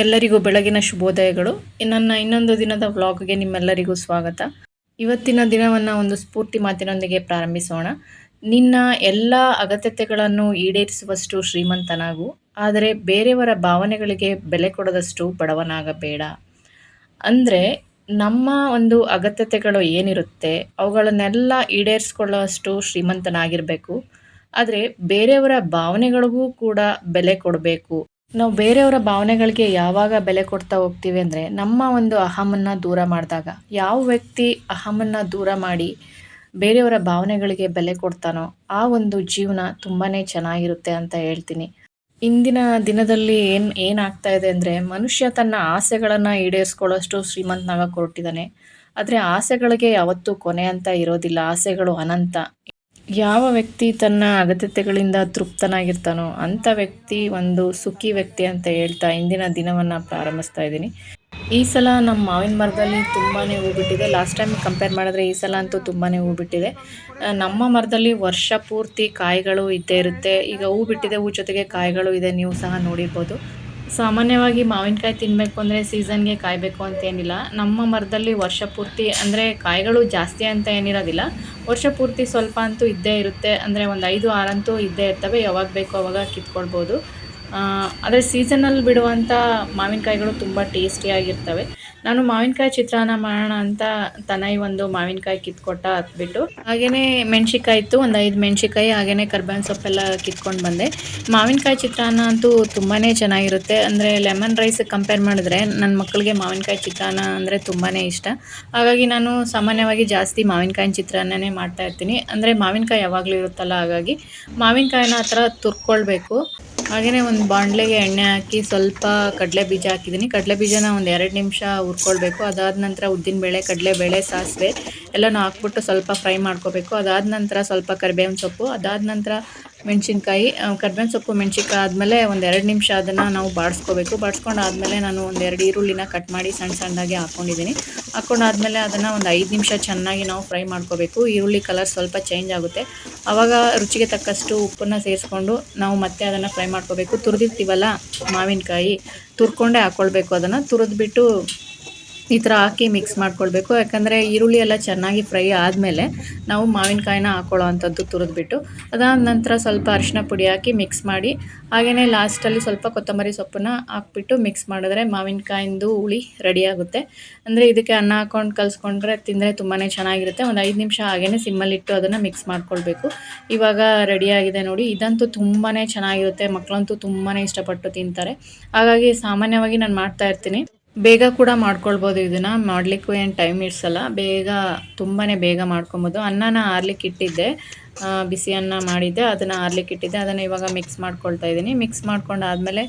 ಎಲ್ಲರಿಗೂ ಬೆಳಗಿನ ಶುಭೋದಯಗಳು. ನನ್ನ ಇನ್ನೊಂದು ದಿನದ ವ್ಲಾಗ್ಗೆ ನಿಮ್ಮೆಲ್ಲರಿಗೂ ಸ್ವಾಗತ. ಇವತ್ತಿನ ದಿನವನ್ನು ಒಂದು ಸ್ಫೂರ್ತಿ ಮಾತಿನೊಂದಿಗೆ ಪ್ರಾರಂಭಿಸೋಣ. ನಿನ್ನ ಎಲ್ಲ ಅಗತ್ಯತೆಗಳನ್ನು ಈಡೇರಿಸುವಷ್ಟು ಶ್ರೀಮಂತನಾಗು. ಆದರೆ ಬೇರೆಯವರ ಭಾವನೆಗಳಿಗೆ ಬೆಲೆ ಕೊಡದಷ್ಟು ಬಡವನಾಗಬೇಡ. ಅಂದರೆ ನಮ್ಮ ಒಂದು ಅಗತ್ಯತೆಗಳು ಏನಿರುತ್ತೆ, ಅವುಗಳನ್ನೆಲ್ಲ ಈಡೇರಿಸ್ಕೊಳ್ಳೋಷ್ಟು ಶ್ರೀಮಂತನಾಗಿರಬೇಕು. ಆದರೆ ಬೇರೆಯವರ ಭಾವನೆಗಳಿಗೂ ಕೂಡ ಬೆಲೆ ಕೊಡಬೇಕು. ನಾವು ಬೇರೆಯವರ ಭಾವನೆಗಳಿಗೆ ಯಾವಾಗ ಬೆಲೆ ಕೊಡ್ತಾ ಹೋಗ್ತೀವಿ ಅಂದರೆ ನಮ್ಮ ಒಂದು ಅಹಮನ್ನು ದೂರ ಮಾಡಿದಾಗ, ಯಾವ ವ್ಯಕ್ತಿ ಅಹಮನ್ನು ದೂರ ಮಾಡಿ ಬೇರೆಯವರ ಭಾವನೆಗಳಿಗೆ ಬೆಲೆ ಕೊಡ್ತಾನೋ ಆ ಒಂದು ಜೀವನ ತುಂಬಾ ಚೆನ್ನಾಗಿರುತ್ತೆ ಅಂತ ಹೇಳ್ತೀನಿ. ಇಂದಿನ ದಿನದಲ್ಲಿ ಏನು, ಏನಾಗ್ತಾ ಇದೆ ಅಂದರೆ ಮನುಷ್ಯ ತನ್ನ ಆಸೆಗಳನ್ನು ಈಡೇರಿಸ್ಕೊಳ್ಳೋಷ್ಟು ಶ್ರೀಮಂತನಾಗ ಕೊರಟಿದ್ದಾನೆ ಆದರೆ ಆಸೆಗಳಿಗೆ ಯಾವತ್ತೂ ಕೊನೆ ಅಂತ ಇರೋದಿಲ್ಲ, ಆಸೆಗಳು ಅನಂತ. ಯಾವ ವ್ಯಕ್ತಿ ತನ್ನ ಅಗತ್ಯತೆಗಳಿಂದ ತೃಪ್ತನಾಗಿರ್ತಾನೋ ಅಂಥ ವ್ಯಕ್ತಿ ಒಂದು ಸುಖಿ ವ್ಯಕ್ತಿ ಅಂತ ಹೇಳ್ತಾ ಇಂದಿನ ದಿನವನ್ನು ಪ್ರಾರಂಭಿಸ್ತಾ ಇದ್ದೀನಿ. ಈ ಸಲ ನಮ್ಮ ಮಾವಿನ ಮರದಲ್ಲಿ ತುಂಬಾ ಹೂ ಬಿಟ್ಟಿದೆ ಲಾಸ್ಟ್ ಟೈಮ್ ಕಂಪೇರ್ ಮಾಡಿದ್ರೆ ಈ ಸಲ ಅಂತೂ ತುಂಬಾ ಹೂ ಬಿಟ್ಟಿದೆ ನಮ್ಮ ಮರದಲ್ಲಿ ವರ್ಷ ಪೂರ್ತಿ ಕಾಯಿಗಳು ಇದ್ದೇ ಇರುತ್ತೆ. ಈಗ ಹೂ ಬಿಟ್ಟಿದೆ ಹೂ ಜೊತೆಗೆ ಕಾಯಿಗಳು ಇದೆ, ನೀವು ಸಹ ನೋಡಿರ್ಬೋದು. ಸಾಮಾನ್ಯವಾಗಿ ಮಾವಿನಕಾಯಿ ತಿನ್ನಬೇಕು ಅಂದರೆ ಸೀಸನ್ಗೆ ಕಾಯಬೇಕು ಅಂತೇನಿಲ್ಲ ನಮ್ಮ ಮರದಲ್ಲಿ ವರ್ಷ ಪೂರ್ತಿ ಅಂದರೆ ಕಾಯಿಗಳು ಜಾಸ್ತಿ ಅಂತ ಏನಿರೋದಿಲ್ಲ. ವರ್ಷ ಪೂರ್ತಿ ಸ್ವಲ್ಪ ಅಂತೂ ಇದ್ದೇ ಇರುತ್ತೆ. ಅಂದರೆ ಒಂದು ಐದು, ಆರಂತೂ ಇದ್ದೇ ಇರ್ತವೆ. ಯಾವಾಗ ಬೇಕೋ ಅವಾಗ ಕಿತ್ಕೊಳ್ಬೋದು. ಆದರೆ ಸೀಸನಲ್ಲಿ ಬಿಡುವಂಥ ಮಾವಿನಕಾಯಿಗಳು ತುಂಬ ಟೇಸ್ಟಿಯಾಗಿರ್ತವೆ ನಾನು ಮಾವಿನಕಾಯಿ ಚಿತ್ರಾನ್ನ ಮಾಡೋಣ ಅಂತ ತನೈ ಒಂದು ಮಾವಿನಕಾಯಿ ಕಿತ್ಕೊಟ್ಟ ಹತ್ಬಿಟ್ಟು ಹಾಗೆಯೇ ಮೆಣ್ಸಿಕಾಯಿ ಇತ್ತು, ಒಂದು ಐದು ಮೆಣ್ಸಿಕಾಯಿ ಹಾಗೆಯೇ ಕರ್ಬೇವಿನ ಸೊಪ್ಪೆಲ್ಲ ಕಿತ್ಕೊಂಡು ಬಂದೆ. ಮಾವಿನಕಾಯಿ ಚಿತ್ರಾನ್ನ ಅಂತೂ ತುಂಬಾ ಚೆನ್ನಾಗಿರುತ್ತೆ. ಅಂದರೆ ಲೆಮನ್ ರೈಸ್ ಕಂಪೇರ್ ಮಾಡಿದ್ರೆ ನನ್ನ ಮಕ್ಕಳಿಗೆ ಮಾವಿನಕಾಯಿ ಚಿತ್ರಾನ್ನ ಅಂದರೆ ತುಂಬಾ ಇಷ್ಟ. ಹಾಗಾಗಿ ನಾನು ಸಾಮಾನ್ಯವಾಗಿ ಜಾಸ್ತಿ ಮಾವಿನಕಾಯಿ ಚಿತ್ರಾನ್ನನೇ ಮಾಡ್ತಾ ಇರ್ತೀನಿ. ಅಂದರೆ ಮಾವಿನಕಾಯಿ ಯಾವಾಗಲೂ ಇರುತ್ತಲ್ಲ, ಹಾಗಾಗಿ ಮಾವಿನಕಾಯಿನ ಆ ಥರ ತುರ್ಕೊಳ್ಬೇಕು. ಹಾಗೆಯೇ ಒಂದು ಬಾಣಲೆಗೆ ಎಣ್ಣೆ ಹಾಕಿ ಸ್ವಲ್ಪ ಕಡಲೆ ಬೀಜ ಹಾಕಿದ್ದೀನಿ. ಕಡಲೆ ಬೀಜನ ಒಂದು ಎರಡು ನಿಮಿಷ ಹುರ್ಕೊಳ್ಬೇಕು. ಅದಾದ ನಂತರ ಉದ್ದಿನಬೇಳೆ ಕಡಲೆಬೇಳೆ ಸಾಸಿವೆ ಎಲ್ಲನೂ ಹಾಕ್ಬಿಟ್ಟು ಸ್ವಲ್ಪ ಫ್ರೈ ಮಾಡ್ಕೋಬೇಕು. ಅದಾದ ನಂತರ ಸ್ವಲ್ಪ ಕರಿಬೇವಿನ ಸೊಪ್ಪು, ಅದಾದ ನಂತರ ಮೆಣಸಿನ್ಕಾಯಿ ಕರ್ಬೇವಿನ ಸೊಪ್ಪು ಮೆಣಸಿನ್ಕಾಯಿ ಆದಮೇಲೆ ಒಂದು ಎರಡು ನಿಮಿಷ ಅದನ್ನು ನಾವು ಬಾಡಿಸ್ಕೋಬೇಕು. ಬಾಡಿಸ್ಕೊಂಡು ಆದಮೇಲೆ ನಾನು ಒಂದು ಎರಡು ಈರುಳ್ಳಿನ ಕಟ್ ಮಾಡಿ ಸಣ್ಣ ಸಣ್ಣದಾಗಿ ಹಾಕ್ಕೊಂಡಿದ್ದೀನಿ ಹಾಕ್ಕೊಂಡಾದ್ಮೇಲೆ ಅದನ್ನು ಒಂದು ಐದು ನಿಮಿಷ ಚೆನ್ನಾಗಿ ನಾವು ಫ್ರೈ ಮಾಡ್ಕೋಬೇಕು. ಈರುಳ್ಳಿ ಕಲರ್ ಸ್ವಲ್ಪ ಚೇಂಜ್ ಆಗುತ್ತೆ. ಆವಾಗ ರುಚಿಗೆ ತಕ್ಕಷ್ಟು ಉಪ್ಪನ್ನು ಸೇರಿಸ್ಕೊಂಡು ನಾವು ಮತ್ತೆ ಅದನ್ನು ಫ್ರೈ ಮಾಡ್ಕೋಬೇಕು. ತುರಿದಿರ್ತೀವಲ್ಲ ಮಾವಿನಕಾಯಿ, ತುರ್ಕೊಂಡೇ ಹಾಕ್ಕೊಳ್ಬೇಕು ಅದನ್ನು. ತುರಿದ್ಬಿಟ್ಟು ಈ ಥರ ಹಾಕಿ ಮಿಕ್ಸ್ ಮಾಡ್ಕೊಳ್ಬೇಕು. ಯಾಕಂದರೆ ಈರುಳ್ಳಿ ಎಲ್ಲ ಚೆನ್ನಾಗಿ ಫ್ರೈ ಆದಮೇಲೆ ನಾವು ಮಾವಿನಕಾಯಿನ ಹಾಕೊಳ್ಳೋ ಅಂಥದ್ದು ತುರಿದ್ಬಿಟ್ಟು, ಅದಾದ ನಂತರ ಸ್ವಲ್ಪ ಅರಿಶಿನ ಪುಡಿ ಹಾಕಿ ಮಿಕ್ಸ್ ಮಾಡಿ ಹಾಗೆಯೇ ಲಾಸ್ಟಲ್ಲಿ ಸ್ವಲ್ಪ ಕೊತ್ತಂಬರಿ ಸೊಪ್ಪನ್ನ ಹಾಕ್ಬಿಟ್ಟು ಮಿಕ್ಸ್ ಮಾಡಿದ್ರೆ ಮಾವಿನಕಾಯಿಂದು ಹುಳಿ ರೆಡಿಯಾಗುತ್ತೆ ಅಂದರೆ ಇದಕ್ಕೆ ಅನ್ನ ಹಾಕ್ಕೊಂಡು ಕಲಿಸ್ಕೊಂಡ್ರೆ ತಿಂದರೆ ತುಂಬಾ ಚೆನ್ನಾಗಿರುತ್ತೆ. ಒಂದು ಐದು ನಿಮಿಷ ಹಾಗೆಯೇ ಸಿಮ್ಮಲ್ಲಿಟ್ಟು ಅದನ್ನು ಮಿಕ್ಸ್ ಮಾಡ್ಕೊಳ್ಬೇಕು. ಇವಾಗ ರೆಡಿಯಾಗಿದೆ ನೋಡಿ. ಇದಂತೂ ತುಂಬಾ ಚೆನ್ನಾಗಿರುತ್ತೆ. ಮಕ್ಕಳಂತೂ ತುಂಬಾ ಇಷ್ಟಪಟ್ಟು ತಿಂತಾರೆ. ಹಾಗಾಗಿ ಸಾಮಾನ್ಯವಾಗಿ ನಾನು ಮಾಡ್ತಾ ಇರ್ತೀನಿ. ಬೇಗ ಕೂಡ ಮಾಡ್ಕೊಳ್ಬೋದು ಇದನ್ನು. ಮಾಡಲಿಕ್ಕೂ ಏನು ಟೈಮ್ ಇಡ್ಸಲ್ಲ. ಬೇಗ ತುಂಬಾ ಬೇಗ ಮಾಡ್ಕೊಬೋದು. ಅನ್ನನ ಆರ್ಲಿಕ್ಕೆ ಇಟ್ಟಿದ್ದೆ. ಬಿಸಿ ಅನ್ನ ಮಾಡಿದ್ದೆ. ಅದನ್ನು ಆರ್ಲಿಕ್ಕೆ ಇಟ್ಟಿದ್ದೆ. ಅದನ್ನು ಇವಾಗ ಮಿಕ್ಸ್ ಮಾಡ್ಕೊಳ್ತಾ ಇದ್ದೀನಿ. ಮಿಕ್ಸ್ ಮಾಡ್ಕೊಂಡು ಆದಮೇಲೆ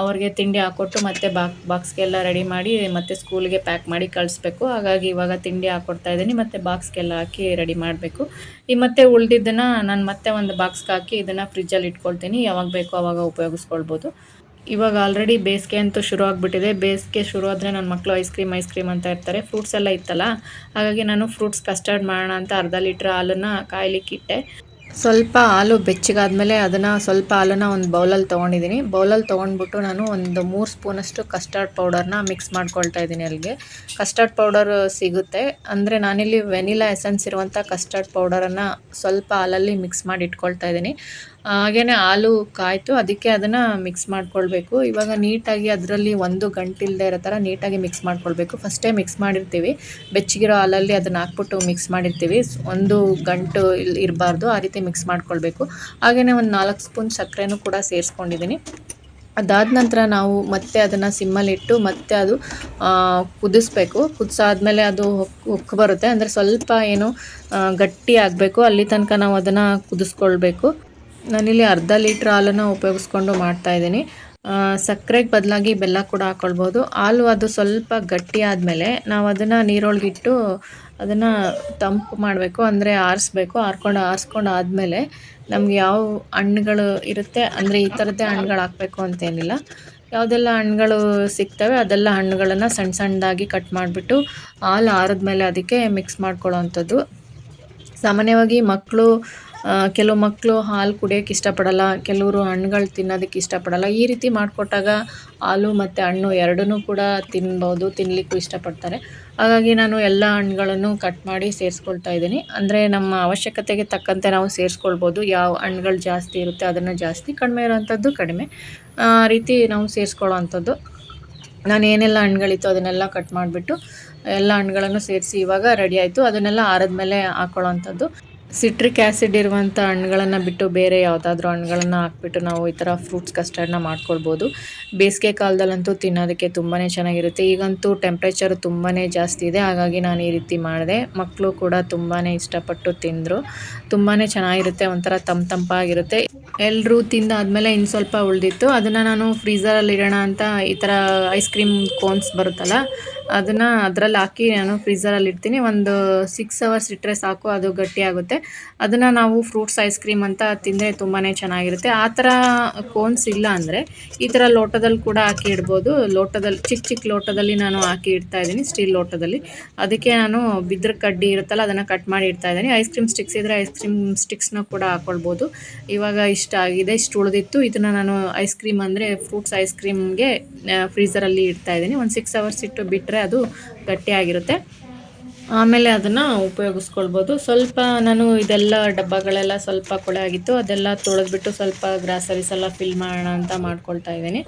ಅವ್ರಿಗೆ ತಿಂಡಿ ಹಾಕ್ಕೊಟ್ಟು ಮತ್ತೆ ಬಾಕ್, ಬಾಕ್ಸ್ಗೆಲ್ಲ ರೆಡಿ ಮಾಡಿ ಮತ್ತೆ ಸ್ಕೂಲ್ಗೆ ಪ್ಯಾಕ್ ಮಾಡಿ ಕಳಿಸ್ಬೇಕು. ಹಾಗಾಗಿ ಇವಾಗ ತಿಂಡಿ ಹಾಕ್ಕೊಡ್ತಾ ಇದ್ದೀನಿ. ಮತ್ತು ಬಾಕ್ಸ್ಗೆಲ್ಲ ಹಾಕಿ ರೆಡಿ ಮಾಡಬೇಕು. ಈ ಮತ್ತೆ ಉಳಿದಿದ್ದನ್ನು ನಾನು ಮತ್ತೆ ಒಂದು ಬಾಕ್ಸ್ಗೆ ಹಾಕಿ ಇದನ್ನು ಫ್ರಿಜ್ಜಲ್ಲಿ ಇಟ್ಕೊಳ್ತೀನಿ. ಯಾವಾಗ ಬೇಕೋ ಅವಾಗ ಉಪಯೋಗಿಸ್ಕೊಳ್ಬೋದು. ಇವಾಗ ಆಲ್ರೆಡಿ ಬೇಸಿಗೆ ಅಂತೂ ಶುರು ಆಗಿಬಿಟ್ಟಿದೆ. ಬೇಸಿಗೆ ಶುರು ಆದರೆ ನನ್ನ ಮಕ್ಕಳು ಐಸ್ ಕ್ರೀಮ್ ಐಸ್ ಕ್ರೀಮ್ ಅಂತ ಇರ್ತಾರೆ ಫ್ರೂಟ್ಸ್ ಎಲ್ಲ ಇತ್ತಲ್ಲ, ಹಾಗಾಗಿ ನಾನು ಫ್ರೂಟ್ಸ್ ಕಸ್ಟರ್ಡ್ ಮಾಡೋಣ ಅಂತ ಅರ್ಧ ಲೀಟ್ರ್ ಹಾಲನ್ನು ಕಾಯ್ಲಿಕ್ಕಿಟ್ಟೆ ಸ್ವಲ್ಪ ಹಾಲು ಬೆಚ್ಚಗಾದ್ಮೇಲೆ ಅದನ್ನು ಸ್ವಲ್ಪ ಹಾಲನ್ನು ಒಂದು ಬೌಲಲ್ಲಿ ತೊಗೊಂಡಿದ್ದೀನಿ ಬೌಲಲ್ಲಿ ತೊಗೊಂಡ್ಬಿಟ್ಟು ನಾನು ಒಂದು ಮೂರು ಸ್ಪೂನಷ್ಟು ಕಸ್ಟರ್ಡ್ ಪೌಡರ್ನ ಮಿಕ್ಸ್ ಮಾಡ್ಕೊಳ್ತಾ ಇದ್ದೀನಿ ಅಲ್ಲಿಗೆ. ಕಸ್ಟರ್ಡ್ ಪೌಡರ್ ಸಿಗುತ್ತೆ. ಅಂದರೆ ನಾನಿಲ್ಲಿ ವೆನಿಲಾ ಎಸೆನ್ಸ್ ಇರುವಂಥ ಕಸ್ಟರ್ಡ್ ಪೌಡರನ್ನು ಸ್ವಲ್ಪ ಹಾಲಲ್ಲಿ ಮಿಕ್ಸ್ ಮಾಡಿ ಇಟ್ಕೊಳ್ತಾ ಇದ್ದೀನಿ. ಹಾಗೆಯೇ ಹಾಲು ಕಾಯಿತು, ಅದಕ್ಕೆ ಅದನ್ನು ಮಿಕ್ಸ್ ಮಾಡ್ಕೊಳ್ಬೇಕು. ಇವಾಗ ನೀಟಾಗಿ ಅದರಲ್ಲಿ ಒಂದು ಗಂಟಿಲ್ಲದೆ ಇರೋ ಥರ ನೀಟಾಗಿ ಮಿಕ್ಸ್ ಮಾಡ್ಕೊಳ್ಬೇಕು. ಫಸ್ಟೇ ಮಿಕ್ಸ್ ಮಾಡಿರ್ತೀವಿ. ಬೆಚ್ಚಗಿರೋ ಹಾಲಲ್ಲಿ ಅದನ್ನು ಹಾಕ್ಬಿಟ್ಟು ಮಿಕ್ಸ್ ಮಾಡಿರ್ತೀವಿ. ಒಂದು ಗಂಟು ಇರಬಾರ್ದು, ಆ ರೀತಿ ಮಿಕ್ಸ್ ಮಾಡ್ಕೊಳ್ಬೇಕು. ಹಾಗೆಯೇ ಒಂದು ನಾಲ್ಕು ಸ್ಪೂನ್ ಸಕ್ಕರೆನೂ ಕೂಡ ಸೇರಿಸ್ಕೊಂಡಿದ್ದೀನಿ ಅದಾದ ನಂತರ ನಾವು ಮತ್ತೆ ಅದನ್ನು ಸಿಮ್ಮಲ್ಲಿಟ್ಟು ಮತ್ತೆ ಅದು ಕುದಿಸ್ಬೇಕು. ಕುದಿಸಾದ್ಮೇಲೆ ಅದು ಹೊಕ್ಕು ಬರುತ್ತೆ. ಅಂದರೆ ಸ್ವಲ್ಪ ಏನು ಗಟ್ಟಿ ಆಗಬೇಕು. ಅಲ್ಲಿ ತನಕ ನಾವು ಅದನ್ನು ಕುದಿಸ್ಕೊಳ್ಬೇಕು. ನಾನಿಲ್ಲಿ ಅರ್ಧ ಲೀಟ್ರ್ ಹಾಲನ್ನು ಉಪಯೋಗಿಸ್ಕೊಂಡು ಮಾಡ್ತಾಯಿದ್ದೀನಿ ಸಕ್ಕರೆಗೆ ಬದಲಾಗಿ ಬೆಲ್ಲ ಕೂಡ ಹಾಕ್ಕೊಳ್ಬೋದು ಹಾಲು ಅದು ಸ್ವಲ್ಪ ಗಟ್ಟಿ ಆದಮೇಲೆ ನಾವು ಅದನ್ನು ನೀರೊಳಗಿಟ್ಟು ಅದನ್ನು ತಂಪು ಮಾಡಬೇಕು, ಅಂದರೆ ಆರಿಸ್ಬೇಕು. ಆರ್ಕೊಂಡು, ಆರಿಸ್ಕೊಂಡು ಆದಮೇಲೆ ನಮ್ಗೆ ಯಾವ ಹಣ್ಣುಗಳು ಇರುತ್ತೆ, ಅಂದರೆ ಈ ಥರದ್ದೇ ಹಣ್ಣುಗಳು ಹಾಕಬೇಕು ಅಂತೇನಿಲ್ಲ. ಯಾವುದೆಲ್ಲ ಹಣ್ಣುಗಳು ಸಿಗ್ತವೆ ಅದೆಲ್ಲ ಹಣ್ಣುಗಳನ್ನು ಸಣ್ಣ ಸಣ್ಣದಾಗಿ ಕಟ್ ಮಾಡಿಬಿಟ್ಟು ಹಾಲು ಆರಿದ್ಮೇಲೆ ಅದಕ್ಕೆ ಮಿಕ್ಸ್ ಮಾಡ್ಕೊಳ್ಳೋ ಅಂಥದ್ದು ಸಾಮಾನ್ಯವಾಗಿ ಮಕ್ಕಳು ಕೆಲವು ಮಕ್ಕಳು ಹಾಲು ಕುಡಿಯೋಕ್ಕೆ ಇಷ್ಟಪಡಲ್ಲ, ಕೆಲವರು ಹಣ್ಣುಗಳು ತಿನ್ನೋದಕ್ಕೆ ಇಷ್ಟಪಡಲ್ಲ. ಈ ರೀತಿ ಮಾಡಿಕೊಟ್ಟಾಗ ಹಾಲು ಮತ್ತು ಹಣ್ಣು ಎರಡನ್ನೂ ಕೂಡ ತಿನ್ಬೋದು ತಿನ್ನಲಿಕ್ಕೂ ಇಷ್ಟಪಡ್ತಾರೆ. ಹಾಗಾಗಿ ನಾನು ಎಲ್ಲ ಹಣ್ಣುಗಳನ್ನು ಕಟ್ ಮಾಡಿ ಸೇರಿಸ್ಕೊಳ್ತಾ ಇದ್ದೀನಿ. ಅಂದರೆ ನಮ್ಮ ಅವಶ್ಯಕತೆಗೆ ತಕ್ಕಂತೆ ನಾವು ಸೇರಿಸ್ಕೊಳ್ಬೋದು. ಯಾವ ಹಣ್ಣುಗಳು ಜಾಸ್ತಿ ಇರುತ್ತೆ ಅದನ್ನು ಜಾಸ್ತಿ, ಕಡಿಮೆ ಇರೋವಂಥದ್ದು ಕಡಿಮೆ. ಆ ರೀತಿ ನಾವು ಸೇರಿಸ್ಕೊಳ್ಳೋ ಅಂಥದ್ದು. ನಾನು ಏನೆಲ್ಲ ಹಣ್ಣುಗಳಿತ್ತು ಅದನ್ನೆಲ್ಲ ಕಟ್ ಮಾಡಿಬಿಟ್ಟು ಎಲ್ಲ ಹಣ್ಣುಗಳನ್ನು ಸೇರಿಸಿ ಇವಾಗ ರೆಡಿ ಆಯಿತು. ಅದನ್ನೆಲ್ಲ ಆರಿದ್ಮೇಲೆ ಹಾಕೊಳ್ಳೋ ಅಂಥದ್ದು. ಸಿಟ್ರಿಕ್ ಆ್ಯಸಿಡ್ ಇರುವಂಥ ಹಣ್ಣುಗಳನ್ನು ಬಿಟ್ಟು ಬೇರೆ ಯಾವುದಾದ್ರೂ ಹಣ್ಣುಗಳನ್ನು ಹಾಕ್ಬಿಟ್ಟು ನಾವು ಈ ಥರ ಫ್ರೂಟ್ಸ್ ಕಸ್ಟರ್ಡ್ನ ಮಾಡ್ಕೊಳ್ಬೋದು. ಬೇಸಿಗೆ ಕಾಲದಲ್ಲಂತೂ ತಿನ್ನೋದಕ್ಕೆ ತುಂಬಾ ಚೆನ್ನಾಗಿರುತ್ತೆ. ಈಗಂತೂ ಟೆಂಪ್ರೇಚರ್ ತುಂಬಾ ಜಾಸ್ತಿ ಇದೆ. ಹಾಗಾಗಿ ನಾನು ಈ ರೀತಿ ಮಾಡಿದೆ. ಮಕ್ಕಳು ಕೂಡ ತುಂಬಾ ಇಷ್ಟಪಟ್ಟು ತಿಂದರು. ತುಂಬಾ ಚೆನ್ನಾಗಿರುತ್ತೆ. ಒಂಥರ ತಂಪು ತಂಪಾಗಿರುತ್ತೆ. ಎಲ್ಲರೂ ತಿಂದಾದ್ಮೇಲೆ ಇನ್ನು ಸ್ವಲ್ಪ ಉಳಿದಿತ್ತು. ಅದನ್ನು ನಾನು ಫ್ರೀಸರಲ್ಲಿ ಇಡೋಣ ಅಂತ ಈ ಥರ ಐಸ್ ಕ್ರೀಮ್ ಕೋನ್ಸ್ ಬರುತ್ತಲ್ಲ ಅದನ್ನು ಅದರಲ್ಲಿ ಹಾಕಿ ನಾನು ಫ್ರೀಝರಲ್ಲಿ ಇಡ್ತೀನಿ. ಒಂದು ಸಿಕ್ಸ್ ಅವರ್ಸ್ ಇಟ್ಟರೆ ಸಾಕು, ಅದು ಗಟ್ಟಿಯಾಗುತ್ತೆ ಅದನ್ನು ನಾವು ಫ್ರೂಟ್ಸ್ ಐಸ್ ಕ್ರೀಮ್ ಅಂತ ತಿಂದರೆ ತುಂಬಾ ಚೆನ್ನಾಗಿರುತ್ತೆ. ಆ ಥರ ಕೋನ್ಸ್ ಇಲ್ಲ ಅಂದರೆ ಈ ಥರ ಲೋಟದಲ್ಲಿ ಕೂಡ ಹಾಕಿ ಇಡ್ಬೋದು. ಲೋಟದಲ್ಲಿ ಚಿಕ್ಕ ಚಿಕ್ಕ ಲೋಟದಲ್ಲಿ ನಾನು ಹಾಕಿ ಇಡ್ತಾ ಇದ್ದೀನಿ ಸ್ಟೀಲ್ ಲೋಟದಲ್ಲಿ. ಅದಕ್ಕೆ ನಾನು ಬಿದ್ರ ಕಡ್ಡಿ ಇರುತ್ತಲ್ಲ, ಅದನ್ನು ಕಟ್ ಮಾಡಿ ಇಡ್ತಾ ಇದ್ದೀನಿ. ಐಸ್ ಕ್ರೀಮ್ ಸ್ಟಿಕ್ಸ್ ಇದ್ದರೆ ಐಸ್ ಕ್ರೀಮ್ ಸ್ಟಿಕ್ಸ್ನ ಕೂಡ ಹಾಕ್ಕೊಳ್ಬೋದು ಇವಾಗ ಇಷ್ಟ ಆಗಿದೆ, ಇಷ್ಟು ಉಳಿದಿತ್ತು. ಇದನ್ನು ನಾನು ಐಸ್ ಕ್ರೀಮ್ ಅಂದರೆ ಫ್ರೂಟ್ಸ್ ಐಸ್ ಕ್ರೀಮ್ಗೆ ಫ್ರೀಝರಲ್ಲಿ ಇಡ್ತಾ ಇದ್ದೀನಿ. ಒಂದು ಸಿಕ್ಸ್ ಅವರ್ಸ್ ಇಟ್ಟು ಬಿಟ್ಟರೆ ಅದು ಗಟ್ಟಿಯಾಗಿರುತ್ತೆ. ಆಮೇಲೆ ಅದನ್ನು ಉಪಯೋಗಿಸ್ಕೊಳ್ಬೋದು. ಸ್ವಲ್ಪ ನಾನು ಇದೆಲ್ಲ ಡಬ್ಬಗಳೆಲ್ಲ ಸ್ವಲ್ಪ ಕೊಳೆ ಆಗಿತ್ತು, ಅದೆಲ್ಲ ತೊಳೆದ್ಬಿಟ್ಟು ಸ್ವಲ್ಪ ಗ್ರಾಸರೀಸ್ ಎಲ್ಲ ಫಿಲ್ ಮಾಡೋಣ ಅಂತ ಮಾಡ್ಕೊಳ್ತಾ ಇದ್ದೀನಿ.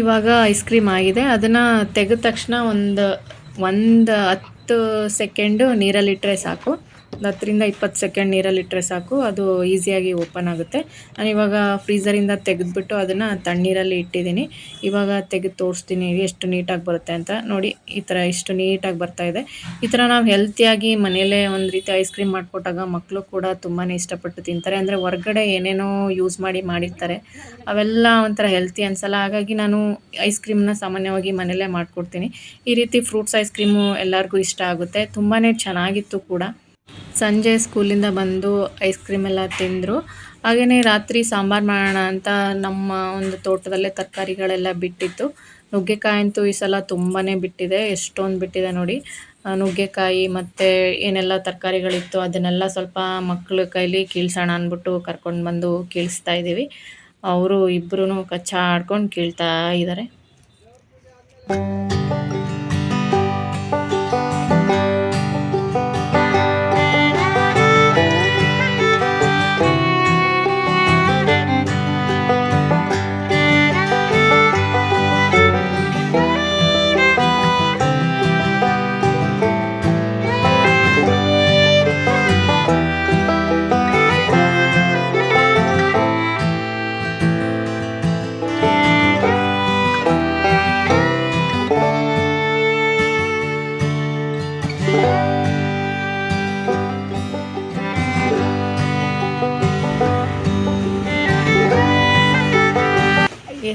ಇವಾಗ ಐಸ್ ಕ್ರೀಮ್ ಆಗಿದೆ. ಅದನ್ನು ತೆಗೆದ ತಕ್ಷಣ ಒಂದು ಒಂದು ಹತ್ತು ಸೆಕೆಂಡು ನೀರಲ್ಲಿಟ್ಟರೆ ಸಾಕು. ಒಂದು ಹತ್ತರಿಂದ ಇಪ್ಪತ್ತು ಸೆಕೆಂಡ್ ನೀರಲ್ಲಿ ಇಟ್ಟರೆ ಸಾಕು, ಅದು ಈಸಿಯಾಗಿ ಓಪನ್ ಆಗುತ್ತೆ. ನಾನು ಇವಾಗ ಫ್ರೀಸರಿಂದ ತೆಗೆದುಬಿಟ್ಟು ಅದನ್ನು ತಣ್ಣೀರಲ್ಲಿ ಇಟ್ಟಿದ್ದೀನಿ. ಇವಾಗ ತೆಗೆದು ತೋರಿಸ್ತೀನಿ ಎಷ್ಟು ನೀಟಾಗಿ ಬರುತ್ತೆ ಅಂತ. ನೋಡಿ, ಈ ಥರ ಎಷ್ಟು ನೀಟಾಗಿ ಬರ್ತಾ ಇದೆ. ಈ ಥರ ನಾವು ಹೆಲ್ತಿಯಾಗಿ ಮನೆಯಲ್ಲೇ ಒಂದು ರೀತಿ ಐಸ್ ಕ್ರೀಮ್ ಮಾಡಿಕೊಟ್ಟಾಗ ಮಕ್ಕಳು ಕೂಡ ತುಂಬಾ ಇಷ್ಟಪಟ್ಟು ತಿಂತಾರೆ. ಅಂದರೆ ಹೊರಗಡೆ ಏನೇನೋ ಯೂಸ್ ಮಾಡಿ ಮಾಡಿರ್ತಾರೆ. ಅವೆಲ್ಲ ಒಂಥರ ಹೆಲ್ತಿ ಅನಿಸಲ್ಲ. ಹಾಗಾಗಿ ನಾನು ಐಸ್ ಕ್ರೀಮ್ನ ಸಾಮಾನ್ಯವಾಗಿ ಮನೆಯಲ್ಲೇ ಮಾಡಿಕೊಡ್ತೀನಿ. ಈ ರೀತಿ ಫ್ರೂಟ್ಸ್ ಐಸ್ ಕ್ರೀಮು ಎಲ್ಲರಿಗೂ ಇಷ್ಟ ಆಗುತ್ತೆ. ತುಂಬಾ ಚೆನ್ನಾಗಿತ್ತು ಕೂಡ. ಸಂಜೆ ಸ್ಕೂಲಿಂದ ಬಂದು ಐಸ್ ಕ್ರೀಮ್ ಎಲ್ಲ ತಿಂದರು. ಹಾಗೆಯೇ ರಾತ್ರಿ ಸಾಂಬಾರು ಮಾಡೋಣ ಅಂತ ನಮ್ಮ ಒಂದು ತೋಟದಲ್ಲೇ ತರಕಾರಿಗಳೆಲ್ಲ ಬಿಟ್ಟಿತ್ತು. ನುಗ್ಗೆಕಾಯಿ ಅಂತೂ ಈ ಸಲ ತುಂಬಾ ಬಿಟ್ಟಿದೆ. ಎಷ್ಟೊಂದು ಬಿಟ್ಟಿದೆ ನೋಡಿ. ನುಗ್ಗೆಕಾಯಿ ಮತ್ತು ಏನೆಲ್ಲ ತರಕಾರಿಗಳಿತ್ತು ಅದನ್ನೆಲ್ಲ ಸ್ವಲ್ಪ ಮಕ್ಕಳ ಕೈಲಿ ಕೀಳ್ಸೋಣ ಅಂದ್ಬಿಟ್ಟು ಕರ್ಕೊಂಡು ಬಂದು ಕೀಳಿಸ್ತಾ ಇದ್ದೀವಿ. ಅವರು ಇಬ್ಬರೂ ಕಚ್ಚಾಡ್ಕೊಂಡು ಕೀಳ್ತಾ ಇದ್ದಾರೆ.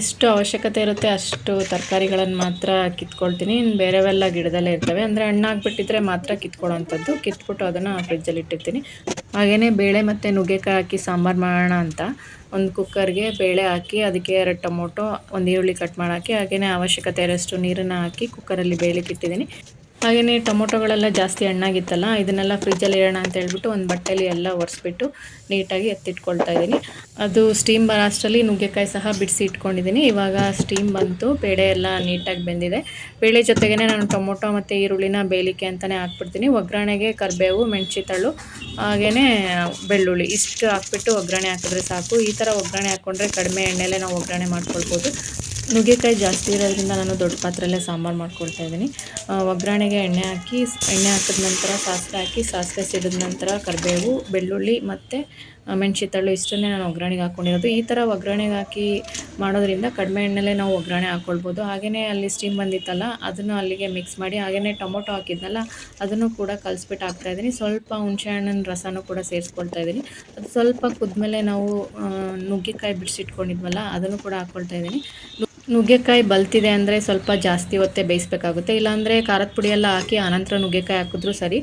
ಎಷ್ಟು ಅವಶ್ಯಕತೆ ಇರುತ್ತೆ ಅಷ್ಟು ತರಕಾರಿಗಳನ್ನು ಮಾತ್ರ ಕಿತ್ಕೊಳ್ತೀನಿ. ಇನ್ನು ಬೇರೆವೆಲ್ಲ ಗಿಡದಲ್ಲೇ ಇರ್ತವೆ. ಅಂದರೆ ಹಣ್ಣಾಗ್ಬಿಟ್ಟಿದ್ರೆ ಮಾತ್ರ ಕಿತ್ಕೊಳ್ಳೋವಂಥದ್ದು ಕಿತ್ಬಿಟ್ಟು ಅದನ್ನು ಫ್ರಿಜ್ಜಲ್ಲಿ ಇಟ್ಟಿರ್ತೀನಿ. ಹಾಗೆಯೇ ಬೇಳೆ ಮತ್ತು ನುಗ್ಗೆಕಾಯಿ ಹಾಕಿ ಸಾಂಬಾರು ಮಾಡೋಣ ಅಂತ. ಒಂದು ಕುಕ್ಕರ್ಗೆ ಬೇಳೆ ಹಾಕಿ ಅದಕ್ಕೆ ಎರಡು ಟೊಮೊಟೊ, ಒಂದು ಈರುಳ್ಳಿ ಕಟ್ ಮಾಡಾಕಿ ಹಾಗೆಯೇ ಅವಶ್ಯಕತೆ ಇರೋಷ್ಟು ನೀರನ್ನು ಹಾಕಿ ಕುಕ್ಕರಲ್ಲಿ ಬೇಳೆ ಇಟ್ಟಿದ್ದೀನಿ. ಹಾಗೆಯೇ ಟೊಮೊಟೊಗಳೆಲ್ಲ ಜಾಸ್ತಿ ಹಣ್ಣಾಗಿತ್ತಲ್ಲ, ಇದನ್ನೆಲ್ಲ ಫ್ರಿಜ್ಜಲ್ಲಿ ಇಡೋಣ ಅಂತ ಹೇಳ್ಬಿಟ್ಟು ಒಂದು ಬಟ್ಟೆಲಿ ಎಲ್ಲ ಒರೆಸ್ಬಿಟ್ಟು ನೀಟಾಗಿ ಎತ್ತಿಟ್ಕೊಳ್ತಾ ಇದ್ದೀನಿ. ಅದು ಸ್ಟೀಮ್ ಬರೋ ಅಷ್ಟರಲ್ಲಿ ನುಗ್ಗೆಕಾಯಿ ಸಹ ಬಿಡಿಸಿ ಇಟ್ಕೊಂಡಿದ್ದೀನಿ. ಇವಾಗ ಸ್ಟೀಮ್ ಬಂತು ಬೇಳೆ ಎಲ್ಲ ನೀಟಾಗಿ ಬೆಂದಿದೆ. ಬೇಳೆ ಜೊತೆಗೇ ನಾನು ಟೊಮೊಟೊ ಮತ್ತು ಈರುಳ್ಳಿನ ಬೇಲಿಕೆ ಅಂತಲೇ ಹಾಕ್ಬಿಡ್ತೀನಿ. ಒಗ್ಗರಣೆಗೆ ಕರಿಬೇವು, ಮೆಣಸಿತಳು ಹಾಗೆಯೇ ಬೆಳ್ಳುಳ್ಳಿ, ಇಷ್ಟು ಹಾಕ್ಬಿಟ್ಟು ಒಗ್ಗರಣೆ ಹಾಕಿದ್ರೆ ಸಾಕು. ಈ ಥರ ಒಗ್ಗರಣೆ ಹಾಕ್ಕೊಂಡ್ರೆ ಕಡಿಮೆ ಎಣ್ಣೆಲೇ ನಾವು ಒಗ್ಗರಣೆ ಮಾಡ್ಕೊಳ್ಬೋದು. ನುಗ್ಗೆಕಾಯಿ ಜಾಸ್ತಿ ಇರೋದ್ರಿಂದ ನಾನು ದೊಡ್ಡ ಪಾತ್ರೆಯಲ್ಲೇ ಸಾಂಬಾರು ಮಾಡ್ಕೊಳ್ತಾ ಇದ್ದೀನಿ. ಒಗ್ಗರಣೆಗೆ ಎಣ್ಣೆ ಹಾಕಿ, ಎಣ್ಣೆ ಹಾಕಿದ ನಂತರ ಸಾಸಿವೆ ಹಾಕಿ, ಸಾಸಿವೆ ಸಿಡಿದ ನಂತರ ಕರಿಬೇವು, ಬೆಳ್ಳುಳ್ಳಿ ಮತ್ತು ಮೆಣಸಿತಳ್ಳು ಇಷ್ಟನ್ನೇ ನಾನು ಒಗ್ಗರಣೆಗೆ ಹಾಕ್ಕೊಂಡಿರೋದು ಈ ಥರ ಒಗ್ಗರಣೆಗೆ ಹಾಕಿ ಮಾಡೋದ್ರಿಂದ ಕಡಿಮೆ ಎಣ್ಣೆಲ್ಲೇ ನಾವು ಒಗ್ಗರಣೆ ಹಾಕ್ಕೊಳ್ಬೋದು ಹಾಗೆಯೇ ಅಲ್ಲಿ ಸ್ಟೀಮ್ ಬಂದಿತ್ತಲ್ಲ, ಅದನ್ನು ಅಲ್ಲಿಗೆ ಮಿಕ್ಸ್ ಮಾಡಿ ಹಾಗೆಯೇ ಟೊಮೊಟೊ ಹಾಕಿದ್ನಲ್ಲ, ಅದನ್ನು ಕೂಡ ಕಲಿಸ್ಬಿಟ್ಟು ಹಾಕ್ತಾಯಿದ್ದೀನಿ ಸ್ವಲ್ಪ ಹುಣಸೆಹಣ್ಣಿನ ರಸನೂ ಕೂಡ ಸೇರಿಸ್ಕೊಳ್ತಾ ಇದ್ದೀನಿ. ಅದು ಸ್ವಲ್ಪ ಕುದ್ಮೇಲೆ ನಾವು ನುಗ್ಗೆಕಾಯಿ ಬಿಡಿಸಿಟ್ಕೊಂಡಿದ್ವಲ್ಲ, ಅದನ್ನು ಕೂಡ ಹಾಕ್ಕೊಳ್ತಾ ಇದ್ದೀನಿ. ನುಗ್ಗೆಕಾಯಿ ಬಲ್ತಿದೆ ಅಂದರೆ ಸ್ವಲ್ಪ ಜಾಸ್ತಿ ಹೊತ್ತೇ ಬೇಯಿಸ್ಬೇಕಾಗುತ್ತೆ. ಇಲ್ಲಾಂದರೆ ಖಾರದ ಪುಡಿ ಎಲ್ಲ ಹಾಕಿ ಆನಂತರ ನುಗ್ಗೆಕಾಯಿ ಹಾಕಿದ್ರು ಸರಿ.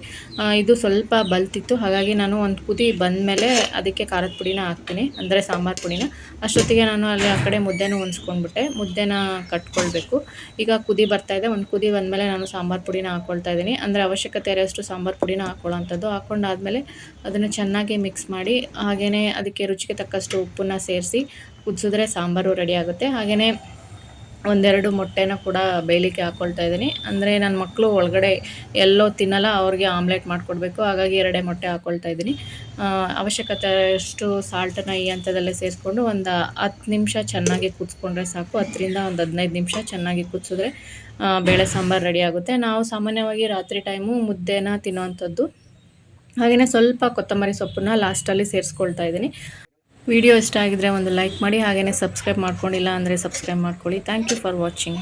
ಇದು ಸ್ವಲ್ಪ ಬಲ್ತಿತ್ತು. ಹಾಗಾಗಿ ನಾನು ಒಂದು ಕುದಿ ಬಂದಮೇಲೆ ಅದಕ್ಕೆ ಖಾರದ ಪುಡಿನ ಹಾಕ್ತೀನಿ. ಅಂದರೆ ಸಾಂಬಾರು ಪುಡಿನ. ಅಷ್ಟೊತ್ತಿಗೆ ನಾನು ಅಲ್ಲಿ ಆ ಕಡೆ ಮುದ್ದೆನೂ ಹೊಂದ್ಸ್ಕೊಂಡ್ಬಿಟ್ಟೆ ಮುದ್ದೆನ ಕಟ್ಕೊಳ್ಬೇಕು. ಈಗ ಕುದಿ ಬರ್ತಾ ಇದೆ. ಒಂದು ಕುದಿ ಬಂದಮೇಲೆ ನಾನು ಸಾಂಬಾರು ಪುಡಿನ ಹಾಕ್ಕೊಳ್ತಾ ಇದ್ದೀನಿ. ಅಂದರೆ ಅವಶ್ಯಕತೆ ಇರೋಷ್ಟು ಸಾಂಬಾರು ಪುಡಿನ ಹಾಕ್ಕೊಳ್ಳೋಂಥದ್ದು ಹಾಕ್ಕೊಂಡಾದ್ಮೇಲೆ ಅದನ್ನು ಚೆನ್ನಾಗಿ ಮಿಕ್ಸ್ ಮಾಡಿ ಹಾಗೆಯೇ ಅದಕ್ಕೆ ರುಚಿಗೆ ತಕ್ಕಷ್ಟು ಉಪ್ಪನ್ನು ಸೇರಿಸಿ, ಕುದಿಸಿದ್ರೆ ಸಾಂಬಾರು ರೆಡಿ ಆಗುತ್ತೆ. ಹಾಗೆಯೇ ಒಂದೆರಡು ಮೊಟ್ಟೆನ ಕೂಡ ಬೇಯಲಿಕ್ಕೆ ಹಾಕ್ಕೊಳ್ತಾ ಇದ್ದೀನಿ. ಅಂದರೆ ನನ್ನ ಮಕ್ಕಳು ಒಳಗಡೆ ಎಲ್ಲೋ ತಿನ್ನಲ್ಲ, ಅವ್ರಿಗೆ ಆಮ್ಲೆಟ್ ಮಾಡಿಕೊಡ್ಬೇಕು. ಹಾಗಾಗಿ ಎರಡೇ ಮೊಟ್ಟೆ ಹಾಕ್ಕೊಳ್ತಾ ಇದ್ದೀನಿ. ಅವಶ್ಯಕತೆ ಅಷ್ಟು ಸಾಲ್ಟನ್ನು ಈ ಹಂತದಲ್ಲೇ ಸೇರಿಸ್ಕೊಂಡು ಒಂದು ಹತ್ತು ನಿಮಿಷ ಚೆನ್ನಾಗಿ ಕುದಿಸ್ಕೊಂಡ್ರೆ ಸಾಕು. ಹತ್ತರಿಂದ ಒಂದು ಹದಿನೈದು ನಿಮಿಷ ಚೆನ್ನಾಗಿ ಕುದಿಸಿದ್ರೆ ಬೇಳೆ ಸಾಂಬಾರು ರೆಡಿ ಆಗುತ್ತೆ. ನಾವು ಸಾಮಾನ್ಯವಾಗಿ ರಾತ್ರಿ ಟೈಮು ಮುದ್ದೆನ ತಿನ್ನೋವಂಥದ್ದು. ಹಾಗೆಯೇ ಸ್ವಲ್ಪ ಕೊತ್ತಂಬರಿ ಸೊಪ್ಪನ್ನ ಲಾಸ್ಟಲ್ಲಿ ಸೇರಿಸ್ಕೊಳ್ತಾ ಇದ್ದೀನಿ. ವಿಡಿಯೋ ಇಷ್ಟ ಆಗಿದ್ರೆ ಒಂದು ಲೈಕ್ ಮಾಡಿ ಹಾಗೆಯೇ ಸಬ್ಸ್ಕ್ರೈಬ್ ಮಾಡ್ಕೊಂಡಿಲ್ಲ ಅಂದರೆ ಸಬ್ಸ್ಕ್ರೈಬ್ ಮಾಡ್ಕೊಳ್ಳಿ. Thank you for watching